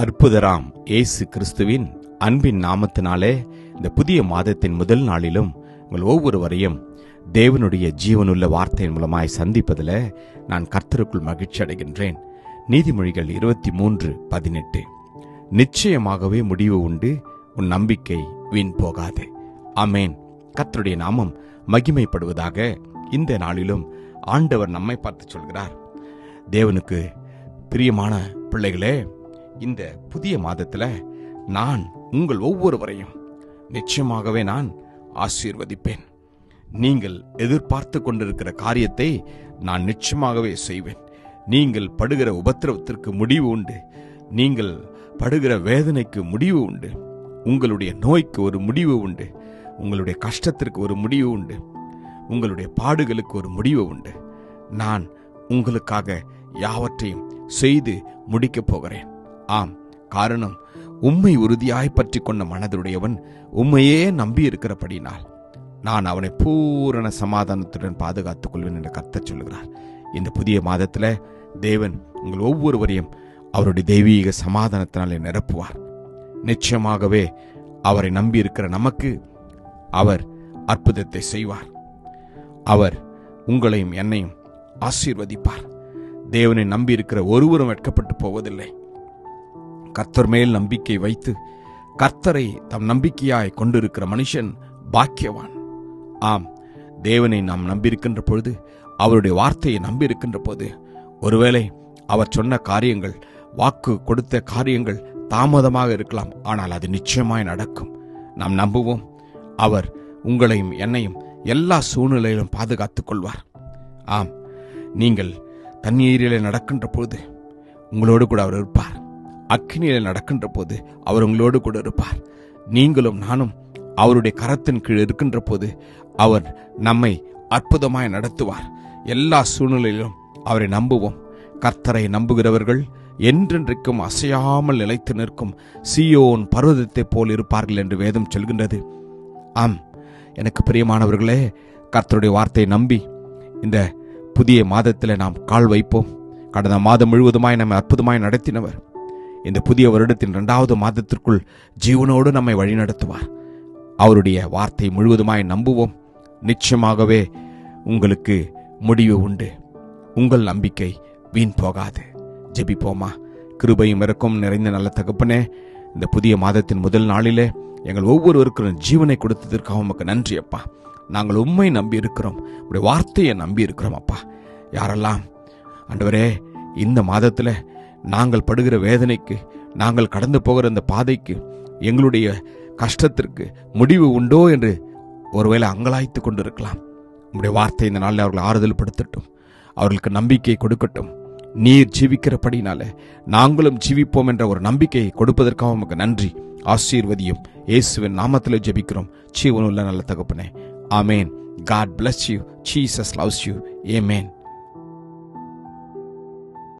அற்புதராம் இயேசு கிறிஸ்துவின் அன்பின் நாமத்தினாலே இந்த புதிய மாதத்தின் முதல் நாளிலும் உங்கள் ஒவ்வொருவரையும் தேவனுடைய ஜீவனுள்ள வார்த்தையின் மூலமாய் சந்திப்பதில் நான் கர்த்தருக்குள் மகிழ்ச்சி அடைகின்றேன். நீதிமொழிகள் இருபத்தி மூன்று பதினெட்டு. நிச்சயமாகவே முடிவு உண்டு உன் நம்பிக்கை வீண் போகாது. அமேன் கர்த்தருடைய நாமம் மகிமைப்படுவதாக இந்த நாளிலும் ஆண்டவர் நம்மை பார்த்து சொல்கிறார். தேவனுக்கு பிரியமான பிள்ளைகளே இந்த புதிய மாதத்துல நான் உங்கள் ஒவ்வொருவரையும் நிச்சயமாகவே நான் ஆசீர்வதிப்பேன். நீங்கள் எதிர்பார்த்து கொண்டிருக்கிற காரியத்தை நான் நிச்சயமாகவே செய்வேன். நீங்கள் படுகிற உபத்திரவத்திற்கு முடிவு உண்டு. நீங்கள் படுகிற வேதனைக்கு முடிவு உண்டு. உங்களுடைய நோய்க்கு ஒரு முடிவு உண்டு. உங்களுடைய கஷ்டத்திற்கு ஒரு முடிவு உண்டு. உங்களுடைய பாடுகளுக்கு ஒரு முடிவு உண்டு. நான் உங்களுக்காக யாவற்றையும் செய்து முடிக்கப் போகிறேன். ஆம் காரணம் உம்மை உறுதியாய் பற்றி கொண்ட மனதுடையவன் உம்மையே நம்பியிருக்கிறபடினால். நான் அவனை பூரண சமாதானத்துடன் பாதுகாத்துக் கொள்வேன் என்று கர்த்தர் சொல்கிறார் இந்த புதிய மாதத்துல தேவன் உங்கள் ஒவ்வொருவரையும் அவருடைய தெய்வீக சமாதானத்தினாலே நிரப்புவார். நிச்சயமாகவே அவரை நம்பியிருக்கிற நமக்கு அவர் அற்புதத்தை செய்வார். அவர் உங்களையும் என்னையும் ஆசீர்வதிப்பார். தேவனை நம்பியிருக்கிற ஒருவரும் வெட்கப்பட்டு போவதில்லை. கர்த்தர் மேல் நம்பிக்கை வைத்து கர்த்தரை தம் நம்பிக்கையாய் கொண்டிருக்கிற மனுஷன் பாக்கியவான். ஆம் தேவனை நாம் நம்பியிருக்கின்ற பொழுது அவருடைய வார்த்தையை நம்பியிருக்கின்ற போது ஒருவேளை அவர் சொன்ன காரியங்கள் வாக்கு கொடுத்த காரியங்கள் தாமதமாக இருக்கலாம் ஆனால் அது நிச்சயமாய் நடக்கும். நாம் நம்புவோம் அவர் உங்களையும் என்னையும் எல்லா சூழ்நிலையிலும் பாதுகாத்துக் கொள்வார். ஆம் நீங்கள் தண்ணீரிலே நடக்கின்ற பொழுது உங்களோடு கூட அவர் இருப்பார். அக்னியில் நடக்கின்ற போது அவர் உங்களோடு கூட இருப்பார். நீங்களும் நானும் அவருடைய கரத்தின் கீழ் இருக்கின்ற போது அவர் நம்மை அற்புதமாய் நடத்துவார். எல்லா சூழ்நிலையிலும் அவரை நம்புவோம். கர்த்தரை நம்புகிறவர்கள் என்றென்றைக்கும் அசையாமல் நிலைத்து நிற்கும் சியோன் பருவதத்தைப் போல் இருப்பார்கள் என்று வேதம் சொல்கின்றது. ஆம் எனக்கு பிரியமானவர்களே கர்த்தருடைய வார்த்தையை நம்பி இந்த புதிய மாதத்தில் நாம் கால் வைப்போம். கடந்த மாதம் முழுவதுமாய் நம்மை அற்புதமாய் நடத்தினவர். இந்த புதிய வருடத்தின் இரண்டாவது மாதத்திற்குள் ஜீவனோடு நம்மை வழிநடத்துவார். அவருடைய வார்த்தை முழுவதுமாய் நம்புவோம். நிச்சயமாகவே உங்களுக்கு முடிவு உண்டு. உங்கள் நம்பிக்கை வீண் போகாது. ஜெபிப்போமா? கிருபையும் இறக்கும் நிறைந்த நல்ல தகப்பனே இந்த புதிய மாதத்தின் முதல் நாளிலே எங்கள் ஒவ்வொருவருக்கும் ஜீவனை கொடுத்ததற்காக உமக்கு நன்றி அப்பா. நாங்கள் உண்மை நம்பி இருக்கிறோம் உடைய வார்த்தையை நம்பி இருக்கிறோம் அப்பா. யாரெல்லாம்? ஆண்டவரே இந்த மாதத்தில் நாங்கள் படுகிற வேதனைக்கு நாங்கள் கடந்து போகிற இந்த பாதைக்கு எங்களுடைய கஷ்டத்திற்கு முடிவு உண்டோ என்று ஒருவேளை அங்கலாய்த்து கொண்டிருக்கலாம். உங்களுடைய வார்த்தை இந்த நாளில் அவர்களை ஆறுதல் படுத்தட்டும் அவர்களுக்கு நம்பிக்கை கொடுக்கட்டும். நீர் ஜீவிக்கிறபடினால நாங்களும் ஜீவிப்போம் என்ற ஒரு நம்பிக்கையை கொடுப்பதற்காக உமக்கு நன்றி ஆசீர்வதியும். இயேசுவின் நாமத்தில் ஜெபிக்கிறோம். ஜீவனுள்ள நல்ல தகப்பனே. ஆமேன். God bless you Jesus loves you amen